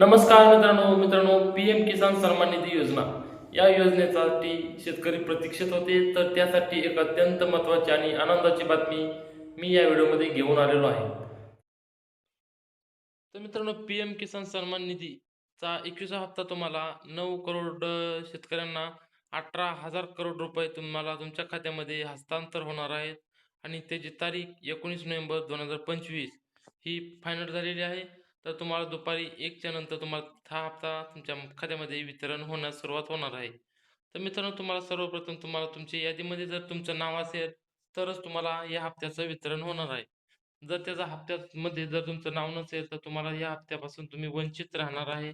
नमस्कार मित्रांनो मित्रांनो पी एम किसान सन्मान निधी योजना. या योजनेसाठी शेतकरी प्रतीक्षित होते तर त्यासाठी एक अत्यंत महत्त्वाची आणि आनंदाची बातमी मी या व्हिडिओमध्ये घेऊन आलेलो आहे. तर मित्रांनो पी एम किसान सन्मान निधीचा एकवीसा हप्ता तुम्हाला नऊ करोड शेतकऱ्यांना अठरा हजार करोड रुपये तुम्हाला तुमच्या खात्यामध्ये हस्तांतर होणार आहेत आणि त्याची तारीख एकोणीस नोव्हेंबर दोन हजार पंचवीस ही फायनल झालेली आहे. तर तुम्हाला दुपारी एकच्या नंतर तुम्हाला हा हप्ता तुमच्या खात्यामध्ये वितरण होण्यास सुरुवात होणार आहे. तर मित्रांनो तुम्हाला सर्वप्रथम तुम्हाला तुमच्या यादीमध्ये जर तुमचं नाव असेल तरच तुम्हाला या हप्त्याचं वितरण होणार आहे. जर त्याचा हप्त्यामध्ये जर तुमचं नाव नसेल तर तुम्हाला या हप्त्यापासून तुम्ही वंचित राहणार आहे.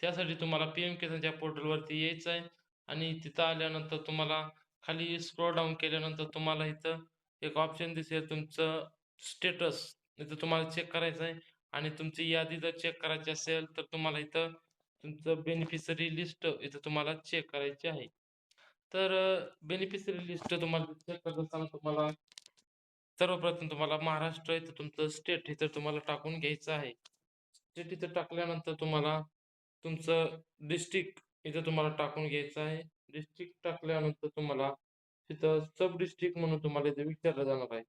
त्यासाठी तुम्हाला पी एम किसानच्या पोर्टलवरती यायचं आहे आणि तिथं आल्यानंतर तुम्हाला खाली स्क्रोल डाऊन केल्यानंतर तुम्हाला इथं एक ऑप्शन दिसेल तुमचं स्टेटस इथं तुम्हाला चेक करायचं आहे. आणि तुमची यादी जर चेक करायची असेल तर तुम्हाला इथं तुमचं बेनिफिशरी लिस्ट इथं तुम्हाला चेक करायची आहे. तर बेनिफिशरी लिस्ट तुम्हाला चेक करत असताना तुम्हाला सर्वप्रथम तुम्हाला महाराष्ट्र इथं तुमचं स्टेट इथं तुम्हाला टाकून घ्यायचं आहे. स्टेट इथं टाकल्यानंतर तुम्हाला तुमचं डिस्ट्रिक्ट इथं तुम्हाला टाकून घ्यायचं आहे. डिस्ट्रिक्ट टाकल्यानंतर तुम्हाला तिथं सब डिस्ट्रिक्ट म्हणून तुम्हाला इथे विचारलं जाणार आहे.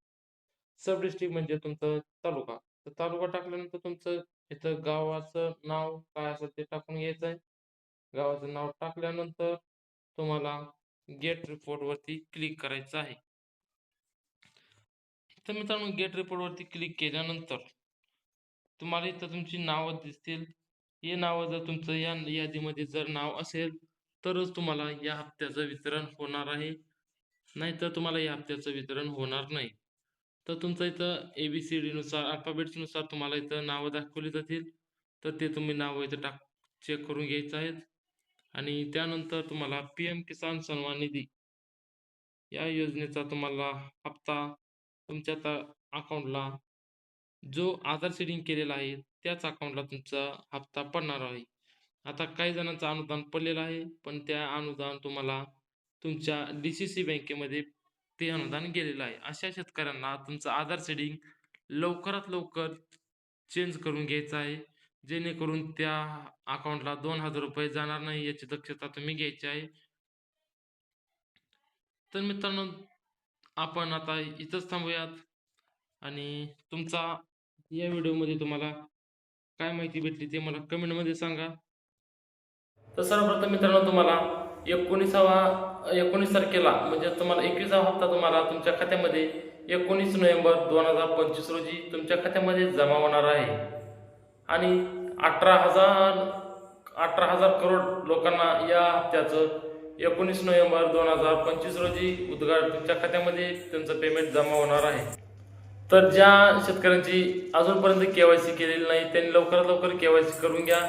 सब डिस्ट्रिक्ट म्हणजे तुमचं तालुका. तर तालुका तुमचं इथं गावाचं नाव काय असेल ते टाकून घ्यायचं आहे गावाचं नाव टाकल्यानंतर तुम्हाला गेट रिपोर्ट वरती क्लिक करायचं आहे. तर मित्रांनो गेट रिपोर्टवरती क्लिक केल्यानंतर तुम्हाला इथं तुमची नावं दिसतील. हे नावं जर तुमचं या यादीमध्ये जर नाव असेल तरच तुम्हाला या हप्त्याचं वितरण होणार आहे. नाहीतर तुम्हाला या हप्त्याचं वितरण होणार नाही. तर तुमचं इथं ए बी सी डीनुसार अल्फाबेट्सनुसार तुम्हाला इथं नावं दाखवली जातील. तर ते तुम्ही नावं इथं टाक चेक करून घ्यायचं आहेत. आणि त्यानंतर तुम्हाला पी एम किसान सन्मान निधी. या योजनेचा तुम्हाला हप्ता तुमच्या आता अकाउंटला जो आधार सेडिंग केलेला आहे त्याच अकाउंटला तुमचा हप्ता पडणार आहे. आता काही जणांचं अनुदान पडलेलं आहे पण त्या अनुदान तुम्हाला तुमच्या डी सी सी बँकेमध्ये ते अनुदान गेलेलं आहे. अशा शेतकऱ्यांना तुमचं आधार सेडिंग लवकरात लवकर चेंज करून घ्यायचं आहे. जेणेकरून त्या अकाउंटला दोन हजार रुपये जाणार नाही याची दक्षता तुम्ही घ्यायची आहे. तर मित्रांनो आपण आता इथंच थांबूयात. आणि तुमचा या व्हिडिओमध्ये तुम्हाला काय माहिती भेटली ते मला कमेंटमध्ये सांगा. तर सर्वप्रथम मित्रांनो तुम्हाला एकोणीसावा एकोणीस तारखेला म्हणजे तुम्हाला एकविसावा हप्ता तुम्हाला तुमच्या खात्यामध्ये एकोणीस नोव्हेंबर दोन हजार पंचवीस रोजी तुमच्या खात्यामध्ये जमा होणार आहे. आणि अठरा हजार अठरा हजार करोड लोकांना या हप्त्याचं एकोणीस नोव्हेंबर दोन हजार पंचवीस रोजी उद्घाट तुमच्या खात्यामध्ये त्यांचं पेमेंट जमा होणार आहे. तर ज्या शेतकऱ्यांची अजूनपर्यंत के वाय सी केलेली नाही त्यांनी लवकरात लवकर के वाय सी करून घ्या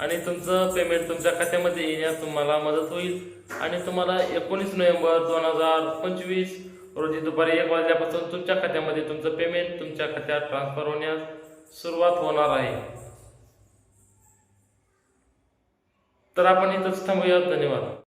आणि तुमचं पेमेंट तुमच्या खात्यामध्ये येण्यास तुम्हाला मदत होईल. आणि तुम्हाला एकोणीस नोव्हेंबर दोन हजार पंचवीस रोजी दुपारी एक वाजल्यापासून तुमच्या खात्यामध्ये तुमचं पेमेंट तुमच्या खात्यात ट्रान्सफर होण्यास सुरुवात होणार आहे. तर आपण इथंच थांबूया धन्यवाद.